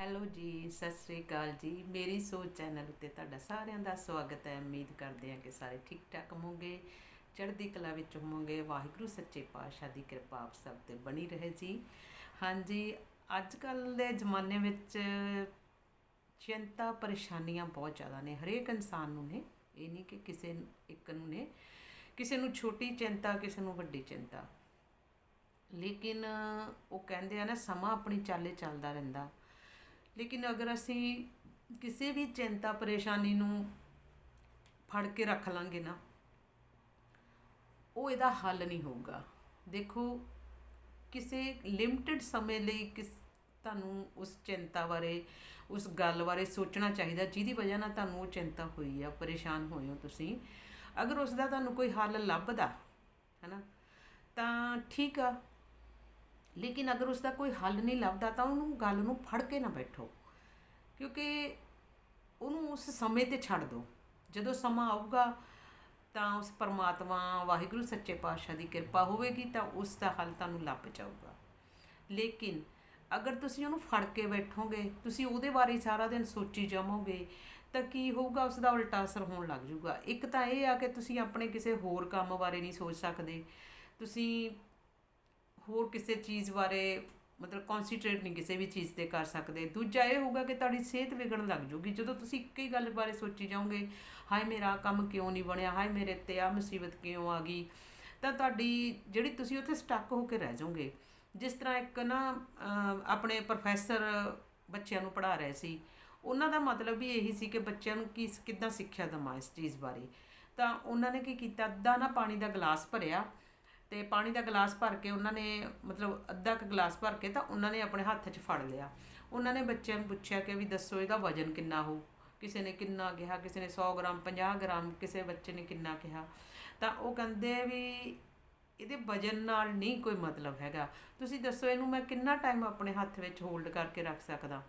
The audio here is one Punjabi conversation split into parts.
ਹੈਲੋ ਜੀ, ਸਤਿ ਸ੍ਰੀ ਅਕਾਲ ਜੀ। ਮੇਰੀ ਸੋਚ ਚੈਨਲ ਉੱਤੇ ਤੁਹਾਡਾ ਸਾਰਿਆਂ ਦਾ ਸਵਾਗਤ ਹੈ। ਉਮੀਦ ਕਰਦੇ ਹਾਂ ਕਿ ਸਾਰੇ ਠੀਕ ਠਾਕ ਹੋਵੋਗੇ, ਚੜ੍ਹਦੀ ਕਲਾ ਵਿੱਚ ਹੋਵੋਗੇ। ਵਾਹਿਗੁਰੂ ਸੱਚੇ ਪਾਤਸ਼ਾਹ ਦੀ ਕਿਰਪਾ ਆਪ ਸਭ ਤੇ ਬਣੀ ਰਹੇ ਜੀ। ਹਾਂਜੀ ਅੱਜ ਕੱਲ ਦੇ ਜ਼ਮਾਨੇ ਵਿੱਚ ਚਿੰਤਾ, ਪਰੇਸ਼ਾਨੀਆਂ ਬਹੁਤ ਜ਼ਿਆਦਾ ਨੇ। ਹਰੇਕ ਇਨਸਾਨ ਨੂੰ ਨੇ। ਇਹ ਨਹੀਂ ਕਿ ਕਿਸੇ ਇੱਕ ਨੂੰ ਨੇ। ਕਿਸੇ ਨੂੰ ਛੋਟੀ ਚਿੰਤਾ, ਕਿਸੇ ਨੂੰ ਵੱਡੀ ਚਿੰਤਾ। ਲੇਕਿਨ ਉਹ ਕਹਿੰਦੇ ਆ ਨਾ, ਸਮਾਂ ਆਪਣੀ ਚਾਲੇ ਚੱਲਦਾ ਰਹਿੰਦਾ। ਲੇਕਿਨ ਅਗਰ ਅਸੀਂ ਕਿਸੇ ਵੀ ਚਿੰਤਾ ਪਰੇਸ਼ਾਨੀ ਨੂੰ ਫੜ ਕੇ ਰੱਖ ਲਾਂਗੇ ਨਾ, ਉਹ ਇਹਦਾ ਹੱਲ ਨਹੀਂ ਹੋਊਗਾ। ਦੇਖੋ, ਕਿਸੇ ਲਿਮਟਿਡ ਸਮੇਂ ਲਈ ਕਿਸ, ਤੁਹਾਨੂੰ ਉਸ ਚਿੰਤਾ ਬਾਰੇ, ਉਸ ਗੱਲ ਬਾਰੇ ਸੋਚਣਾ ਚਾਹੀਦਾ, ਜਿਹਦੀ ਵਜ੍ਹਾ ਨਾਲ ਤੁਹਾਨੂੰ ਉਹ ਚਿੰਤਾ ਹੋਈ ਆ, ਪਰੇਸ਼ਾਨ ਹੋਏ ਹੋ ਤੁਸੀਂ। ਅਗਰ ਉਸ ਦਾ ਤੁਹਾਨੂੰ ਕੋਈ ਹੱਲ ਲੱਭਦਾ, ਹੈਨਾ, ਤਾਂ ਠੀਕ ਆ। ਲੇਕਿਨ ਅਗਰ ਉਸ ਦਾ ਕੋਈ ਹੱਲ ਨਹੀਂ ਲੱਭਦਾ ਤਾਂ ਉਹਨੂੰ ਗੱਲ ਨੂੰ ਫੜ ਕੇ ਨਾ ਬੈਠੋ। ਕਿਉਂਕਿ ਉਹਨੂੰ ਉਸ ਸਮੇਂ ਤੇ ਛੱਡ ਦਿਓ। ਜਦੋਂ ਸਮਾਂ ਆਊਗਾ ਤਾਂ ਉਸ ਪਰਮਾਤਮਾ, ਵਾਹਿਗੁਰੂ, ਸੱਚੇ ਪਾਤਸ਼ਾਹ ਦੀ ਕਿਰਪਾ ਹੋਵੇਗੀ ਤਾਂ ਉਸ ਦਾ ਹੱਲ ਤੁਹਾਨੂੰ ਲੱਭ ਜਾਊਗਾ। ਲੇਕਿਨ ਅਗਰ ਤੁਸੀਂ ਉਹਨੂੰ ਫੜ ਕੇ ਬੈਠੋਗੇ, ਤੁਸੀਂ ਉਹਦੇ ਬਾਰੇ ਸਾਰਾ ਦਿਨ ਸੋਚੀ ਜਾਵੋਗੇ, ਤਾਂ ਕੀ ਹੋਊਗਾ ਉਸ ਦਾ ਉਲਟਾ ਅਸਰ ਹੋਣ ਲੱਗ ਜਾਊਗਾ। ਇੱਕ ਤਾਂ ਇਹ ਆ ਕਿ ਤੁਸੀਂ ਆਪਣੇ ਕਿਸੇ ਹੋਰ ਕੰਮ ਬਾਰੇ ਨਹੀਂ ਸੋਚ ਸਕਦੇ। ਤੁਸੀਂ ਹੋਰ ਕਿਸੇ ਚੀਜ਼ ਬਾਰੇ ਮਤਲਬ ਕਨਸੈਂਟਰੇਟ ਨਹੀਂ ਕਿਸੇ ਵੀ ਚੀਜ਼ ਤੇ ਕਰ ਸਕਦੇ। ਦੂਜਾ ਇਹ ਹੋਊਗਾ ਕਿ ਤੁਹਾਡੀ ਸਿਹਤ ਵਿਗੜਨ ਲੱਗ ਜੂਗੀ। ਜਦੋਂ ਤੁਸੀਂ ਇੱਕ ਹੀ ਗੱਲ ਬਾਰੇ ਸੋਚੀ ਜਾਓਗੇ, ਹਾਏ ਮੇਰਾ ਕੰਮ ਕਿਉਂ ਨਹੀਂ ਬਣਿਆ? ਹਾਏ ਮੇਰੇ ਤੇ ਆ ਮੁਸੀਬਤ ਕਿਉਂ ਆ ਗਈ? ਤਾਂ ਤੁਹਾਡੀ ਜਿਹੜੀ ਤੁਸੀਂ ਉੱਥੇ ਸਟਕ ਹੋ ਕੇ ਰਹਿ ਜਾਓਗੇ। ਜਿਸ ਤਰ੍ਹਾਂ ਇੱਕ ਨਾ ਆਪਣੇ ਪ੍ਰੋਫੈਸਰ ਬੱਚਿਆਂ ਨੂੰ ਪੜ੍ਹਾ ਰਹੇ ਸੀ। ਉਹਨਾਂ ਦਾ ਮਤਲਬ ਵੀ ਇਹੀ ਸੀ ਕਿ ਬੱਚਿਆਂ ਨੂੰ ਕਿਸ ਕਿੱਦਾਂ ਸਿੱਖਿਆ ਦਵਾਂ ਇਸ ਚੀਜ਼ ਬਾਰੇ। ਤਾਂ ਉਹਨਾਂ ਨੇ ਕੀ ਕੀਤਾ? ਅੱਧਾ ਨਾ ਪਾਣੀ ਦਾ ਗਲਾਸ ਭਰਿਆ। ਤੇ ਪਾਣੀ ਦਾ ਗਲਾਸ ਭਰ ਕੇ ਉਹਨਾਂ ਨੇ, ਮਤਲਬ ਅੱਧਾ ਕ ਗਲਾਸ ਭਰ ਕੇ ਤਾਂ ਉਹਨਾਂ ਨੇ ਆਪਣੇ ਹੱਥ 'ਚ ਫੜ ਲਿਆ। ਉਹਨਾਂ ਨੇ ਬੱਚਿਆਂ ਨੂੰ ਪੁੱਛਿਆ ਕਿ ਵੀ ਦੱਸੋ ਇਹਦਾ ਵਜ਼ਨ ਕਿੰਨਾ ਹੋ? ਕਿਸੇ ਨੇ ਕਿੰਨਾ ਕਿਹਾ, ਕਿਸੇ ਨੇ 100 ਗ੍ਰਾਮ 50 ਗ੍ਰਾਮ, ਕਿਸੇ ਬੱਚੇ ਨੇ ਕਿੰਨਾ ਕਿਹਾ? ਤਾਂ ਉਹ ਕਹਿੰਦੇ ਵੀ ਇਹਦੇ ਵਜ਼ਨ ਨਾਲ ਨਹੀਂ ਕੋਈ ਮਤਲਬ ਹੈਗਾ। ਤੁਸੀਂ ਦੱਸੋ ਇਹਨੂੰ ਮੈਂ ਕਿੰਨਾ ਟਾਈਮ ਆਪਣੇ ਹੱਥ ਵਿੱਚ ਹੋਲਡ ਕਰਕੇ ਰੱਖ ਸਕਦਾ?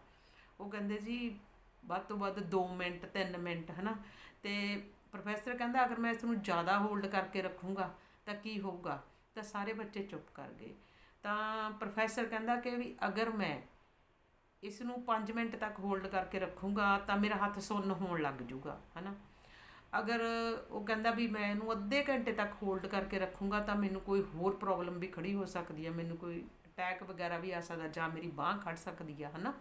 ਉਹ ਕਹਿੰਦੇ ਜੀ, ਵੱਧ ਤੋਂ ਵੱਧ 2 ਮਿੰਟ 3 ਮਿੰਟ, ਹਨਾ? ਤੇ ਪ੍ਰੋਫੈਸਰ ਕਹਿੰਦਾ, ਅਗਰ ਮੈਂ ਇਸ ਨੂੰ ਜ਼ਿਆਦਾ ਹੋਲਡ ਕਰਕੇ ਰੱਖੂੰਗਾ, ਤਾਂ ਕੀ ਹੋਊਗਾ? ਤਾਂ ਸਾਰੇ ਬੱਚੇ ਚੁੱਪ ਕਰ ਗਏ। ਤਾਂ ਪ੍ਰੋਫੈਸਰ ਕਹਿੰਦਾ ਕਿ ਵੀ ਅਗਰ ਮੈਂ ਇਸ ਨੂੰ 5 ਮਿੰਟ ਤੱਕ ਹੋਲਡ ਕਰਕੇ ਰੱਖੂੰਗਾ ਤਾਂ ਮੇਰਾ ਹੱਥ ਸੁੰਨ ਹੋਣ ਲੱਗ ਜਾਊਗਾ ਹਨਾ। ਅਗਰ ਉਹ ਕਹਿੰਦਾ ਵੀ ਮੈਂ ਇਹਨੂੰ ਅੱਧੇ ਘੰਟੇ ਤੱਕ ਹੋਲਡ ਕਰਕੇ ਰੱਖੂੰਗਾ ਤਾਂ ਮੈਨੂੰ ਕੋਈ ਹੋਰ ਪ੍ਰੋਬਲਮ ਵੀ ਖੜੀ ਹੋ ਸਕਦੀ ਹੈ ਮੈਨੂੰ ਕੋਈ ਅਟੈਕ ਵਗੈਰਾ ਵੀ ਆ ਸਕਦਾ ਜਾਂ ਮੇਰੀ ਬਾਹ ਖੜ ਸਕਦੀ ਆ, ਹਨਾ।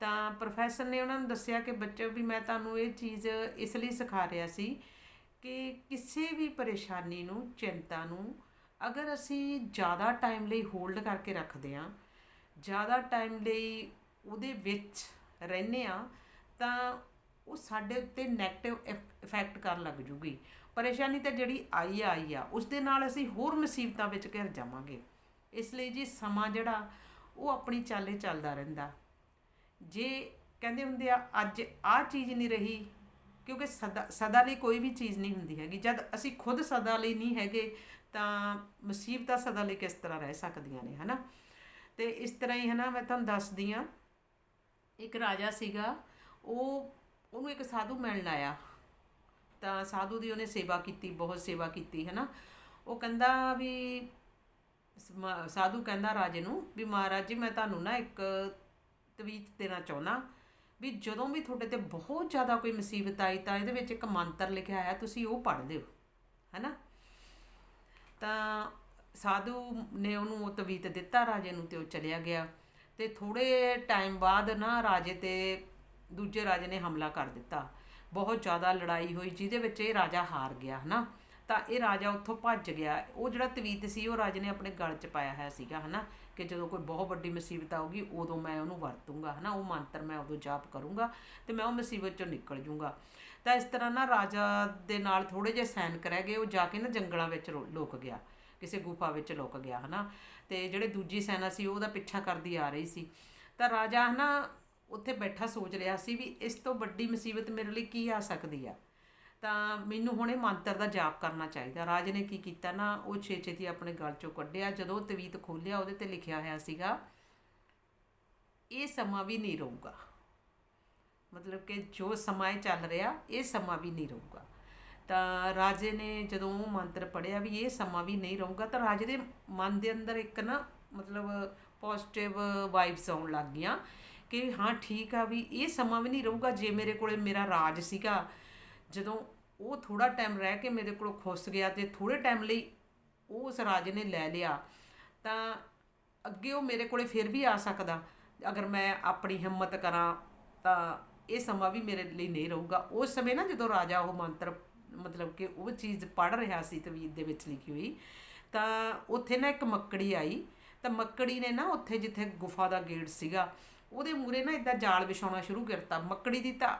ਤਾਂ ਪ੍ਰੋਫੈਸਰ ਨੇ ਉਹਨਾਂ ਨੂੰ ਦੱਸਿਆ ਕਿ ਬੱਚੇ ਵੀ ਮੈਂ ਤੁਹਾਨੂੰ ਇਹ ਚੀਜ਼ ਇਸ ਲਈ ਸਿਖਾ ਰਿਹਾ ਸੀ ਕਿ ਕਿਸੇ ਵੀ ਪਰੇਸ਼ਾਨੀ ਨੂੰ, ਚਿੰਤਾ ਨੂੰ ਅਗਰ ਅਸੀਂ ਜ਼ਿਆਦਾ ਟਾਈਮ ਲਈ ਹੋਲਡ ਕਰਕੇ ਰੱਖਦੇ ਹਾਂ, ਜ਼ਿਆਦਾ ਟਾਈਮ ਲਈ ਉਹਦੇ ਵਿੱਚ ਰਹਿੰਦੇ ਆ ਤਾਂ ਉਹ ਸਾਡੇ ਉੱਤੇ 네ਗੇਟਿਵ ਇਫੈਕਟ ਕਰਨ ਲੱਗ ਜੂਗੀ। ਪਰੇਸ਼ਾਨੀ ਤਾਂ ਜਿਹੜੀ ਆਈ ਆਈ ਆ। ਉਸ ਦੇ ਨਾਲ ਅਸੀਂ ਹੋਰ ਮੁਸੀਬਤਾਂ ਵਿੱਚ ਘਿਰ ਜਾਵਾਂਗੇ। ਇਸ ਲਈ ਜੀ ਸਮਾਂ ਜਿਹੜਾ, ਉਹ ਆਪਣੀ ਚਾਲੇ ਚੱਲਦਾ ਰਹਿੰਦਾ। ਜੇ ਕਹਿੰਦੇ ਹੁੰਦੇ ਆ, ਅੱਜ ਆਹ ਚੀਜ਼ ਨਹੀਂ ਰਹੀ, ਕਿਉਂਕਿ ਸਦਾ ਸਦਾ ਲਈ ਕੋਈ ਵੀ ਚੀਜ਼ ਨਹੀਂ ਹੁੰਦੀ ਹੈਗੀ। ਜਦ ਅਸੀਂ ਖੁਦ ਸਦਾ ਲਈ ਨਹੀਂ ਹੈਗੇ ਤਾਂ ਮੁਸੀਬਤਾਂ ਸਦਾ ਲਈ ਕਿਸ ਤਰ੍ਹਾਂ ਰਹਿ ਸਕਦੀਆਂ ਨੇ, ਹਨਾ? ਤੇ ਇਸ ਤਰ੍ਹਾਂ ਹੀ, ਹਨਾ, ਮੈਂ ਤੁਹਾਨੂੰ ਦੱਸਦੀ ਆ ਇੱਕ ਰਾਜਾ ਸੀਗਾ, ਉਹ, ਉਹਨੂੰ ਇੱਕ ਸਾਧੂ ਮਿਲਣ ਆਇਆ। ਤਾਂ ਸਾਧੂ ਦੀ ਉਹਨੇ ਸੇਵਾ ਕੀਤੀ, ਬਹੁਤ ਸੇਵਾ ਕੀਤੀ ਹੈ ਨਾ ਉਹ ਕਹਿੰਦਾ ਵੀ ਸ- ਸਾਧੂ ਕਹਿੰਦਾ ਰਾਜੇ ਨੂੰ ਵੀ ਮਹਾਰਾਜ ਜੀ, ਮੈਂ ਤੁਹਾਨੂੰ ਨਾ ਇੱਕ ਤਵੀਤ ਦੇਣਾ ਚਾਹੁੰਦਾ ਵੀ ਜਦੋਂ ਵੀ ਤੁਹਾਡੇ ਤੇ ਬਹੁਤ ਜ਼ਿਆਦਾ ਕੋਈ ਮੁਸੀਬਤ ਆਈ ਤਾਂ ਇਹਦੇ ਵਿੱਚ ਇੱਕ ਮੰਤਰ ਲਿਖਿਆ ਹੈ ਤੁਸੀਂ ਉਹ ਪੜ੍ਹ ਦਿਓ, ਹੈਨਾ? ਤਾਂ ਸਾਧੂ ਨੇ ਉਹਨੂੰ ਉਹ ਤਵੀਤ ਦਿੱਤਾ, ਰਾਜੇ ਨੂੰ ਤੇ ਉਹ ਚਲਿਆ ਗਿਆ। ਤੇ ਥੋੜੇ ਟਾਈਮ ਬਾਅਦ ਨਾ ਰਾਜੇ ਤੇ ਦੂਜੇ ਰਾਜੇ ਨੇ ਹਮਲਾ ਕਰ ਦਿੱਤਾ। ਬਹੁਤ ਜ਼ਿਆਦਾ ਲੜਾਈ ਹੋਈ, ਜਿਹਦੇ ਵਿੱਚ ਇਹ ਰਾਜਾ ਹਾਰ ਗਿਆ, ਹਨਾ? ਤਾਂ ਇਹ ਰਾਜਾ ਉੱਥੋਂ ਭੱਜ ਗਿਆ। ਉਹ ਜਿਹੜਾ ਤਵੀਤ ਸੀ, ਉਹ ਰਾਜੇ ਨੇ ਆਪਣੇ ਗਲ 'ਚ ਪਾਇਆ ਹੋਇਆ ਸੀਗਾ, ਹਨਾ? ਕਿ ਜਦੋਂ ਕੋਈ ਬਹੁਤ ਵੱਡੀ ਮੁਸੀਬਤ ਆਊਗੀ, ਉਦੋਂ ਮੈਂ ਉਹਨੂੰ ਵਰਤੂੰਗਾ, ਹਨਾ? ਉਹ ਮੰਤਰ ਮੈਂ ਉਦੋਂ ਜਾਪ ਕਰੂੰਗਾ ਤੇ ਮੈਂ ਉਹ ਮੁਸੀਬਤ ਚੋਂ ਨਿਕਲ ਜੂੰਗਾ। ਤਾਂ ਇਸ ਤਰ੍ਹਾਂ ਨਾ ਰਾਜਾ ਦੇ ਨਾਲ ਥੋੜੇ ਜਿਹੇ ਸੈਨਿਕ ਰਹਿ ਗਏ ਉਹ ਜਾ ਕੇ ਨਾ ਜੰਗਲਾਂ ਵਿੱਚ ਰੋ- ਲੁਕ ਗਿਆ, ਕਿਸੇ ਗੁਫਾ ਵਿੱਚ ਲੁਕ ਗਿਆ, ਹਨਾ? ਤੇ ਜਿਹੜੇ ਦੂਜੀ ਸੈਨਾ ਸੀ, ਉਹ ਉਹਦਾ ਪਿੱਛਾ ਕਰਦੀ ਆ ਰਹੀ ਸੀ। ਤਾਂ ਰਾਜਾ, ਹਨਾ, ਉੱਥੇ ਬੈਠਾ ਸੋਚ ਰਿਹਾ ਸੀ ਵੀ ਇਸ ਤੋਂ ਵੱਡੀ ਮੁਸੀਬਤ ਮੇਰੇ ਲਈ ਕੀ ਆ ਸਕਦੀ ਆ? ਤਾਂ ਮੈਨੂੰ ਹੁਣ ਇਹ ਮੰਤਰ ਦਾ ਜਾਪ ਕਰਨਾ ਚਾਹੀਦਾ। ਰਾਜ ਨੇ ਕੀ ਕੀਤਾ ਨਾ, ਉਹ ਛੇ ਛੇਤੀ ਆਪਣੇ ਗਲ ਚੋਂ ਕੱਢਿਆ। ਜਦੋਂ ਉਹ ਤਵੀਤ ਖੋਲਿਆ ਉਹਦੇ ਤੇ ਲਿਖਿਆ ਹੋਇਆ ਸੀਗਾ, ਇਹ ਸਮਾਂ ਵੀ ਨਹੀਂ ਰਹੂਗਾ। ਮਤਲਬ ਕਿ ਜੋ ਸਮਾਂ ਇਹ ਚੱਲ ਰਿਹਾ, ਇਹ ਸਮਾਂ ਵੀ ਨਹੀਂ ਰਹੂਗਾ। ਤਾਂ ਰਾਜੇ ਨੇ ਜਦੋਂ ਉਹ ਮੰਤਰ ਪੜਿਆ ਵੀ ਇਹ ਸਮਾਂ ਵੀ ਨਹੀਂ ਰਹੂਗਾ, ਤਾਂ ਰਾਜੇ ਦੇ ਮਨ ਦੇ ਅੰਦਰ ਇੱਕ ਨਾ ਮਤਲਬ ਪੋਜ਼ਿਟਿਵ ਵਾਈਬਸ ਆਉਣ ਲੱਗ ਗਈਆਂ ਕਿ ਹਾਂ, ਠੀਕ ਆ ਵੀ ਇਹ ਸਮਾਂ ਵੀ ਨਹੀਂ ਰਹੂਗਾ। ਜੇ ਮੇਰੇ ਕੋਲੇ ਮੇਰਾ ਰਾਜ ਸੀਗਾ ਜਦੋਂ ਉਹ ਥੋੜਾ ਟਾਈਮ ਰਹਿ ਕੇ ਮੇਰੇ ਕੋਲੋਂ ਖੁੱਸ ਗਿਆ ਤੇ ਥੋੜੇ ਟਾਈਮ ਲਈ ਉਹ ਉਸ ਰਾਜੇ ਨੇ ਲੈ ਲਿਆ, ਤਾਂ ਅੱਗੇ ਉਹ ਮੇਰੇ ਕੋਲੇ ਫਿਰ ਵੀ ਆ ਸਕਦਾ। ਅਗਰ ਮੈਂ ਆਪਣੀ ਹਿੰਮਤ ਕਰਾਂ, ਤਾਂ ਇਹ ਸਮਾਂ ਵੀ ਮੇਰੇ ਲਈ ਨਹੀਂ ਰਹੂਗਾ। ਉਸ ਸਮੇਂ ਨਾ ਜਦੋਂ ਰਾਜਾ ਉਹ ਮੰਤਰ, ਮਤਲਬ ਕਿ ਉਹ ਚੀਜ਼ ਪੜ ਰਿਹਾ ਸੀ ਤਵੀਤ ਦੇ ਵਿੱਚ ਲਿਖੀ ਹੋਈ, ਤਾਂ ਉੱਥੇ ਨਾ ਇੱਕ ਮੱਕੜੀ ਆਈ। ਤਾਂ ਮੱਕੜੀ ਨੇ ਨਾ ਉੱਥੇ ਜਿੱਥੇ ਗੁਫਾ ਦਾ ਗੇਟ ਸੀਗਾ, ਉਹਦੇ ਮੂਰੇ ਨਾ ਇਦਾਂ ਜਾਲ ਵਿਛਾਉਣਾ ਸ਼ੁਰੂ ਕਰਤਾ ਮੱਕੜੀ ਦੀ ਤਾਂ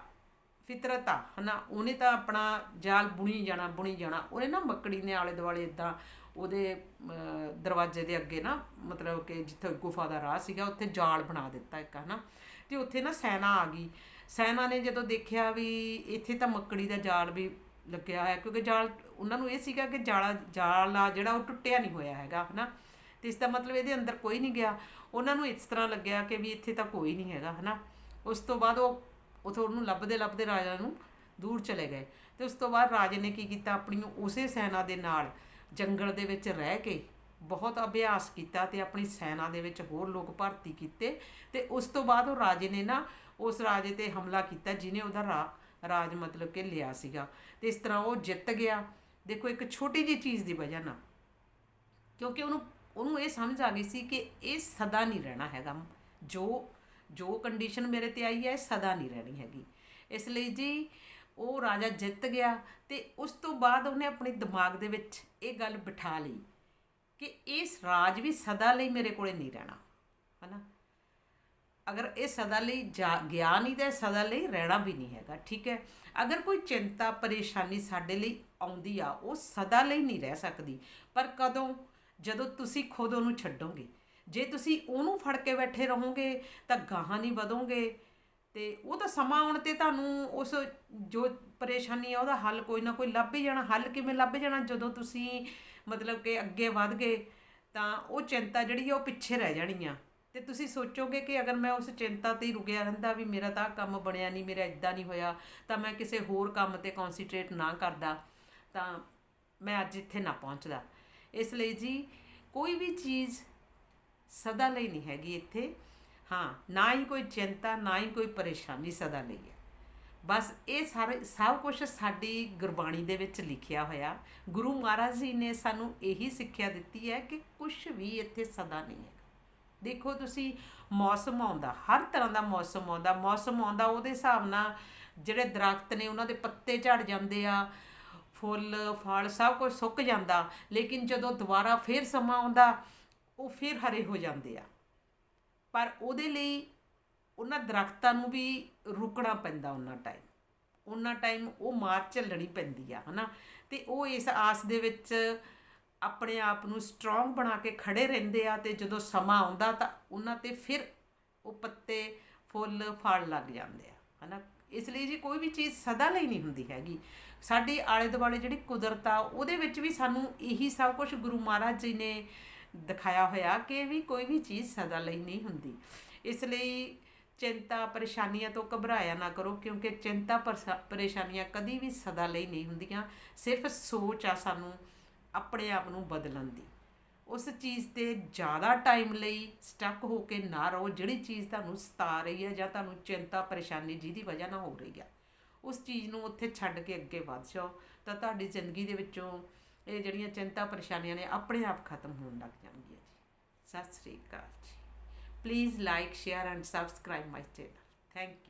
ਫਿਤਰਤ ਆ, ਹਨਾ? ਉਹਨੇ ਤਾਂ ਆਪਣਾ ਜਾਲ ਬੁਣੀ ਜਾਣਾ ਬੁਣੀ ਜਾਣਾ। ਉਹਨੇ ਨਾ ਮੱਕੜੀ ਨੇ ਆਲੇ ਦੁਆਲੇ ਇਦਾਂ ਉਹਦੇ ਦਰਵਾਜ਼ੇ ਦੇ ਅੱਗੇ ਨਾ, ਮਤਲਬ ਕਿ ਜਿੱਥੇ ਗੁਫਾ ਦਾ ਰਾਹ ਸੀਗਾ, ਉੱਥੇ ਜਾਲ ਬਣਾ ਦਿੱਤਾ ਇੱਕ, ਹਨਾ? ਤੇ ਉੱਥੇ ਨਾ ਸੈਨਾ ਆ ਗਈ। ਸੈਨਾ ਨੇ ਜਦੋਂ ਦੇਖਿਆ ਵੀ ਇੱਥੇ ਤਾਂ ਮੱਕੜੀ ਦਾ ਜਾਲ ਵੀ ਲੱਗਿਆ ਹੋਇਆ, ਕਿਉਂਕਿ ਜਾਲ, ਉਹਨਾਂ ਨੂੰ ਇਹ ਸੀਗਾ ਕਿ ਜਾਲਾ, ਜਾਲ ਆ ਜਿਹੜਾ ਉਹ ਟੁੱਟਿਆ ਨਹੀਂ ਹੋਇਆ ਹੈਗਾ, ਹਨਾ? ਤੇ ਇਸ ਦਾ ਮਤਲਬ ਇਹਦੇ ਅੰਦਰ ਕੋਈ ਨਹੀਂ ਗਿਆ। ਉਹਨਾਂ ਨੂੰ ਇਸ ਤਰ੍ਹਾਂ ਲੱਗਿਆ ਕਿ ਵੀ ਇੱਥੇ ਤਾਂ ਕੋਈ ਨਹੀਂ ਹੈਗਾ, ਹਨਾ? ਉਸ ਤੋਂ ਬਾਅਦ ਉਹ ਉਥੋਂ ਉਹਨੂੰ ਲੱਭਦੇ ਲੱਭਦੇ ਰਾਜਾ ਨੂੰ ਦੂਰ ਚਲੇ ਗਏ। ਤੇ ਉਸ ਤੋਂ ਬਾਅਦ ਰਾਜੇ ਨੇ ਕੀ ਕੀਤਾ? ਆਪਣੀ ਉਸੇ ਸੈਨਾ ਦੇ ਨਾਲ ਜੰਗਲ ਦੇ ਵਿੱਚ ਰਹਿ ਕੇ ਬਹੁਤ ਅਭਿਆਸ ਕੀਤਾ ਤੇ ਆਪਣੀ ਸੈਨਾ ਦੇ ਵਿੱਚ ਹੋਰ ਲੋਕ ਭਰਤੀ ਕੀਤੇ ਤੇ ਉਸ ਤੋਂ ਬਾਅਦ ਉਹ ਰਾਜੇ ਨੇ ਨਾ ਉਸ ਰਾਜੇ ਤੇ ਹਮਲਾ ਕੀਤਾ ਜਿਹਨੇ ਉਹਦਾ ਰਾਜ ਮਤਲਬ ਕਿ ਲਿਆ ਸੀਗਾ। ਤੇ ਇਸ ਤਰ੍ਹਾਂ ਉਹ ਜਿੱਤ ਗਿਆ। ਦੇਖੋ, ਇੱਕ ਛੋਟੀ ਜੀ ਚੀਜ਼ ਦੀ ਵਜ੍ਹਾ ਨਾਲ। ਕਿਉਂਕਿ ਉਹਨੂੰ ਉਹਨੂੰ ਇਹ ਸਮਝ ਆ ਗਈ ਸੀ ਕਿ ਇਹ ਸਦਾ ਨਹੀਂ ਰਹਿਣਾ ਹੈਗਾ। ਜੋ ਜੋ ਕੰਡੀਸ਼ਨ ਮੇਰੇ ਤੇ ਆਈ ਹੈ, ਇਹ ਸਦਾ ਨਹੀਂ ਰਹਿਣੀ ਹੈਗੀ। ਇਸ ਲਈ ਜੀ ਉਹ ਰਾਜਾ ਜਿੱਤ ਗਿਆ ਤੇ ਉਸ ਤੋਂ ਬਾਅਦ ਉਹਨੇ ਆਪਣੇ ਦਿਮਾਗ ਦੇ ਵਿੱਚ ਇਹ ਗੱਲ ਬਿਠਾ ਲਈ ਕਿ ਇਸ ਰਾਜ ਵੀ ਸਦਾ ਲਈ ਮੇਰੇ ਕੋਲੇ ਨਹੀਂ ਰਹਿਣਾ, ਹਨਾ? ਅਗਰ ਇਹ ਸਦਾ ਲਈ ਜਾ- ਗਿਆ ਨਹੀਂ ਤਾਂ ਸਦਾ ਲਈ ਰਹਿਣਾ ਵੀ ਨਹੀਂ ਹੈਗਾ, ਠੀਕ ਹੈ? ਅਗਰ ਕੋਈ ਚਿੰਤਾ, ਪਰੇਸ਼ਾਨੀ ਸਾਡੇ ਲਈ ਆਉਂਦੀ ਆ, ਉਹ ਸਦਾ ਲਈ ਨਹੀਂ ਰਹਿ ਸਕਦੀ। ਪਰ ਕਦੋਂ? ਜਦੋਂ ਤੁਸੀਂ ਖੁਦ ਉਹਨੂੰ ਛੱਡੋਗੇ। ਜੇ ਤੁਸੀਂ ਉਹਨੂੰ ਫੜ ਕੇ ਬੈਠੇ ਰਹੋਗੇ, ਤਾਂ ਗਾਹਾਂ ਨਹੀਂ ਵਧੋਗੇ। ਤੇ ਉਹ ਤਾਂ ਸਮਾਂ ਆਉਣ ਤੇ ਤੁਹਾਨੂੰ ਉਸ ਜੋ ਪਰੇਸ਼ਾਨੀ ਆ, ਉਹਦਾ ਹੱਲ ਕੋਈ ਨਾ ਕੋਈ ਲੱਭ ਹੀ ਜਾਣਾ। ਹੱਲ ਕਿਵੇਂ ਲੱਭ ਜਾਣਾ? ਜਦੋਂ ਤੁਸੀਂ ਮਤਲਬ ਕਿ ਅੱਗੇ ਵਧ ਗਏ, ਤਾਂ ਉਹ ਚਿੰਤਾ ਜਿਹੜੀ ਆ, ਉਹ ਪਿੱਛੇ ਰਹਿ ਜਾਣੀ ਆ। ਤੇ ਤੁਸੀਂ ਸੋਚੋਗੇ ਕਿ ਅਗਰ ਮੈਂ ਉਸ ਚਿੰਤਾ ਤੇ ਹੀ ਰੁਕਿਆ ਰਹਿੰਦਾ ਵੀ ਮੇਰਾ ਤਾਂ ਕੰਮ ਬਣਿਆ ਨਹੀਂ, ਮੇਰਾ ਇਦਾਂ ਨਹੀਂ ਹੋਇਆ, ਤਾਂ ਮੈਂ ਕਿਸੇ ਹੋਰ ਕੰਮ ਤੇ ਕਨਸੈਂਟਰੇਟ ਨਾ ਕਰਦਾ, ਤਾਂ ਮੈਂ ਅੱਜ ਇੱਥੇ ਨਾ ਪਹੁੰਚਦਾ। ਇਸ ਲਈ ਜੀ, ਕੋਈ ਵੀ ਚੀਜ਼ ਸਦਾ ਲਈ ਨਹੀਂ ਹੈਗੀ ਇੱਥੇ। ਹਾਂ, ਨਾ ਹੀ ਕੋਈ ਚਿੰਤਾ, ਨਾ ਹੀ ਕੋਈ ਪਰੇਸ਼ਾਨੀ ਸਦਾ ਲਈ ਹੈ। ਬਸ ਇਹ ਸਾਰੇ, ਸਭ ਕੁਝ ਸਾਡੀ ਗੁਰਬਾਣੀ ਦੇ ਵਿੱਚ ਲਿਖਿਆ ਹੋਇਆ। ਗੁਰੂ ਮਹਾਰਾਜ ਜੀ ਨੇ ਸਾਨੂੰ ਇਹੀ ਸਿੱਖਿਆ ਦਿੱਤੀ ਹੈ ਕਿ ਕੁਝ ਵੀ ਇੱਥੇ ਸਦਾ ਨਹੀਂ ਹੈ ਦੇਖੋ ਤੁਸੀਂ, ਮੌਸਮ ਆਉਂਦਾ, ਹਰ ਤਰ੍ਹਾਂ ਦਾ ਮੌਸਮ ਆਉਂਦਾ। ਮੌਸਮ ਆਉਂਦਾ, ਉਹਦੇ ਹਿਸਾਬ ਨਾਲ ਜਿਹੜੇ ਦਰਖਤ ਨੇ, ਉਹਨਾਂ ਦੇ ਪੱਤੇ ਝੜ ਜਾਂਦੇ ਆ, ਫੁੱਲ, ਫਲ ਸਭ ਕੁਝ ਸੁੱਕ ਜਾਂਦਾ। ਲੇਕਿਨ ਜਦੋਂ ਦੁਬਾਰਾ ਫੇਰ ਸਮਾਂ ਆਉਂਦਾ ਉਹ ਫਿਰ ਹਰੇ ਹੋ ਜਾਂਦੇ ਆ। ਪਰ ਉਹਦੇ ਲਈ ਉਹਨਾਂ ਦਰਖਤਾਂ ਨੂੰ ਵੀ ਰੁਕਣਾ ਪੈਂਦਾ ਉਹਨਾਂ ਟਾਈਮ ਉਹਨਾਂ ਟਾਈਮ ਉਹ ਮਾਰ ਝੱਲਣੀ ਪੈਂਦੀ ਆ, ਹਨਾ? ਤੇ ਉਹ ਇਸ ਆਸ ਦੇ ਵਿੱਚ ਆਪਣੇ ਆਪ ਨੂੰ ਸਟਰੋਂਗ ਬਣਾ ਕੇ ਖੜੇ ਰਹਿੰਦੇ ਆ ਤੇ ਜਦੋਂ ਸਮਾਂ ਆਉਂਦਾ ਤਾਂ ਉਹਨਾਂ ਤੇ ਫਿਰ ਉਹ ਪੱਤੇ, ਫੁੱਲ ਫਲ ਲੱਗ ਜਾਂਦੇ ਆ, ਹਨਾ? ਇਸ ਲਈ ਜੀ ਕੋਈ ਵੀ ਚੀਜ਼ ਸਦਾ ਲਈ ਨਹੀਂ ਹੁੰਦੀ ਹੈਗੀ। ਸਾਡੇ ਆਲੇ ਦੁਆਲੇ ਜਿਹੜੀ ਕੁਦਰਤ ਆ, ਉਹਦੇ ਵਿੱਚ ਵੀ ਸਾਨੂੰ ਇਹੀ ਸਭ ਕੁਝ ਗੁਰੂ ਮਹਾਰਾਜ ਜੀ ਨੇ ਦਿਖਾਇਆ ਹੋਇਆ ਕਿ ਵੀ ਕੋਈ ਵੀ ਚੀਜ਼ ਸਦਾ ਲਈ ਨਹੀਂ ਹੁੰਦੀ। ਇਸ ਲਈ ਚਿੰਤਾ ਪਰੇਸ਼ਾਨੀਆਂ ਤੋਂ ਘਬਰਾਇਆ ਨਾ ਕਰੋ, ਕਿਉਂਕਿ ਚਿੰਤਾ ਪਰਸਾ- ਪਰੇਸ਼ਾਨੀਆਂ ਕਦੀ ਵੀ ਸਦਾ ਲਈ ਨਹੀਂ ਹੁੰਦੀਆਂ, ਸਿਰਫ ਸੋਚ ਆ ਸਾਨੂੰ ਆਪਣੇ ਆਪ ਨੂੰ ਬਦਲਣ ਦੀ। ਉਸ ਚੀਜ਼ ਤੇ ਜ਼ਿਆਦਾ ਟਾਈਮ ਲਈ ਸਟਕ ਹੋ ਕੇ ਨਾ ਰਹੋ, ਜਿਹੜੀ ਚੀਜ਼ ਤੁਹਾਨੂੰ ਸਤਾ ਰਹੀ ਹੈ ਜਾਂ ਤੁਹਾਨੂੰ ਚਿੰਤਾ ਪਰੇਸ਼ਾਨੀ ਜਿਹਦੀ ਵਜ੍ਹਾ ਨਾਲ ਹੋ ਰਹੀ ਹੈ ਉਸ ਚੀਜ਼ ਨੂੰ ਉੱਥੇ ਛੱਡ ਕੇ ਅੱਗੇ ਵਧ ਜਾਓ, ਤਾਂ ਤੁਹਾਡੀ ਜ਼ਿੰਦਗੀ ਦੇ ਵਿੱਚੋਂ ਇਹ ਜਿਹੜੀਆਂ ਚਿੰਤਾ ਪਰੇਸ਼ਾਨੀਆਂ ਨੇ ਆਪਣੇ ਆਪ ਖਤਮ ਹੋਣ ਲੱਗ ਜਾਣਗੀਆਂ ਜੀ। ਸਤਿ ਸ੍ਰੀ ਅਕਾਲ ਜੀ। Please like share and subscribe my channel thank you